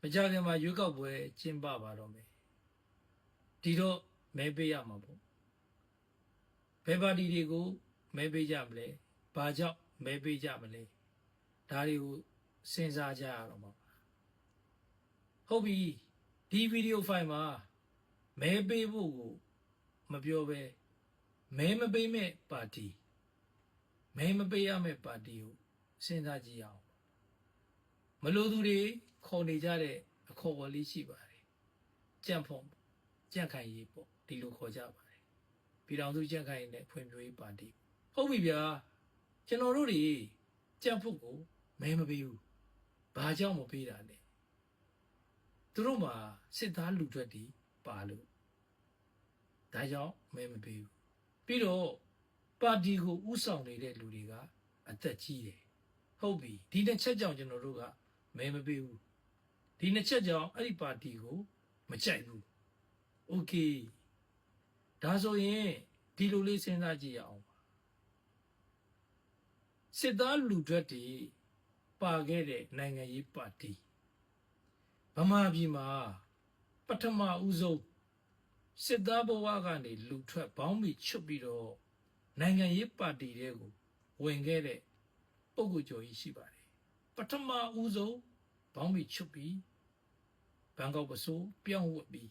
မကြခင်မှာရွေးကောက်ပွဲကျင်းပပါတော့မယ်ဒီတော့မဲပေးရမှာပေါ့ဘယ်ပါတီတွေကိုမဲပေးကြမလဲဘာကြောင့်မဲပေးကြမလဲဒါတွေကိုစဉ်းစားကြရတော့မှာပါဟုတ်ပြီဒီဗီဒီယိုဖိုင်မှာမဲပေးဖို့ကိုမပြောပဲမဲမပေးမဲ့ပါတီမဲမပေးရမဲ့ပါတီကိုစဉ်းစားကြည့်ရအောင်မလို့သူတွေ ခေါ်နေကြတဲ့အခေါ်အဝေါ်လေးရှိပါတယ်ကြံ့ဖို့ကြံ့ခိုင်ရေးပေါ့ဒီလိုခေါ်ကြပါတယ်ပြည်တော်စုကြံ့ခိုင်ရေးနဲ့ဖွံ့ဖြိုးရေးပါတီဟုတ်ပြီဗျာကျွန်တော်တို့တွေကြံ့ဖို့ကိုမဲမပေးဘူးဘာကြောင့်မပေးတာလဲသူတို့မှာစစ်သားလူထွက်တီပါလို့ဒါကြောင့်မဲမပေးဘူးပြီးတော့ပါတီကိုဥဆောင်နေတဲ့လူတွေကအသက်ကြီးတယ်ဟုတ်ပြီဒီနှစ်ချက်ကြောင့်ကျွန်တော်တို့ကမဲမပေးဘူး ဒီနှစ်ချက်ကြောင့်အဲ့ဒီပါတီကိုမကြိုက်ဘူးโอเคဒါဆိုရင်ဒီလိုလေးစဉ်းစားကြည့်ရအောင်ပါစစ်သားလူထွက်တီပါခဲ့တဲ့နိုင်ငံရေးပါတီဗမာပြည်မှာပထမဦးဆုံးစစ်သားဘဝကနေလူထွက်ဘောင်းမီချွတ်ပြီးတော့နိုင်ငံရေးပါတီတွေကိုဝင်ခဲ့တဲ့ ပုဂ္ဂိုလ်ကျော်ကြီးရှိပါတယ်ပထမဦးဆုံး ဘောင်းမီချုပ်ပြီးဘန်ကောက်ပစိုးပြောင်းဝတ်ပြီး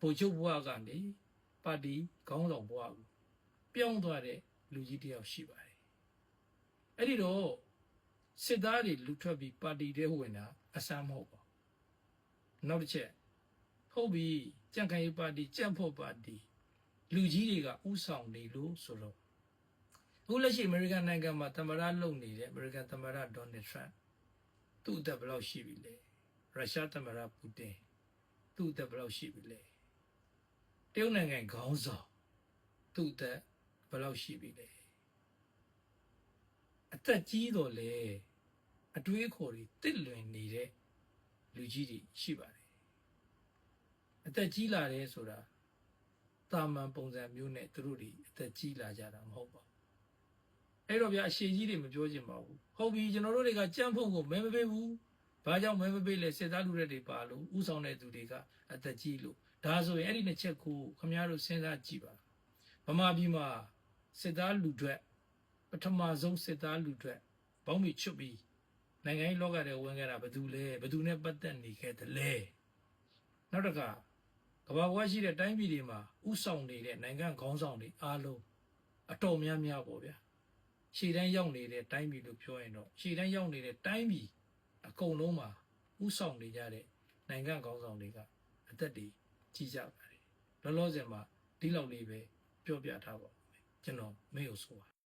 ဗိုလ်ချုပ်ဘဝကနေပါတီခေါင်းဆောင်ဘဝကိုပြောင်းသွားတဲ့လူကြီးတစ်ယောက်ရှိပါတယ်အဲ့ဒီတော့စစ်သားတွေလူထွက်ပြီးပါတီထဲဝင်တာအဆမ်းမဟုတ်ပါဘူးနောက်တစ်ချက်ဟုတ်ပြီကြံ့ခိုင်ရေးပါတီကြံ့ဖို့ပါတီလူကြီးတွေကဥဆောင်နေလို့ဆိုတော့အခုလက်ရှိအမေရိကန်နိုင်ငံမှာသမ္မတလုပ်နေတဲ့အမေရိကန်သမ္မတဒေါ်နယ်ထရန့် သူ့အသက်ဘယ်လောက်ရှိပြီလဲရုရှားသမ္မတပူတင်သူ့အသက်ဘယ်လောက်ရှိပြီလဲတရုတ်နိုင်ငံခေါင်းဆောင်သူ့အသက်ဘယ်လောက်ရှိပြီလဲအသက်ကြီးတော့လေအတွေးအခေါ်တွေတစ်လွင်နေတဲ့လူကြီးတွေရှိပါတယ်အသက်ကြီးလာတယ်ဆိုတာတာမန်ပုံစံမျိုးနဲ့သူတို့တွေအသက်ကြီးလာကြတာမဟုတ်ပါဘူး အဲ့တော့ဗျာအရှိကြီးတွေမပြောချင်ပါဘူးဟုတ်ပြီကျွန်တော်တို့တွေကကြမ်းဖို့ကိုမဲမပေးဘူးဘာကြောင့်မဲမပေးလဲစစ်သားလူတွေတွေပါလို့ဥဆောင်တဲ့သူတွေကအသက်ကြီးလို့ဒါဆိုရင်အဲ့ဒီနှစ်ချက်ကိုခမရတို့စဉ်းစားကြည့်ပါဗမာပြည်မှာစစ်သားလူတွေပထမဆုံးစစ်သားလူတွေဘောင်းမီချွတ်ပြီးနိုင်ငံရေးလောကထဲဝင်ခဲ့တာဘယ်သူလဲဘယ်သူနဲ့ပတ်သက်နေခဲ့တယ်လဲနောက်တစ်ခါကမ္ဘာဘဝရှိတဲ့တိုင်းပြည်တွေမှာဥဆောင်နေတဲ့နိုင်ငံခေါင်းဆောင်တွေအားလုံးအတော်များများပေါ့ဗျာ ရှေ့တန်းရောက်နေတဲ့တိုင်းပြည်လို့ပြောရင်တော့ရှေ့တန်းရောက်နေတဲ့တိုင်းပြည်အကုန်လုံးမှာဥဆောင်နေကြတဲ့နိုင်ငံကောင်းဆောင်တွေကအသက်တွေကြီးကြပါတယ်လောလောဆယ်မှာဒီလောက်လေးပဲပြောပြထားပါဦးမယ်ကျွန်တော်မေ့ကိုဆိုပါ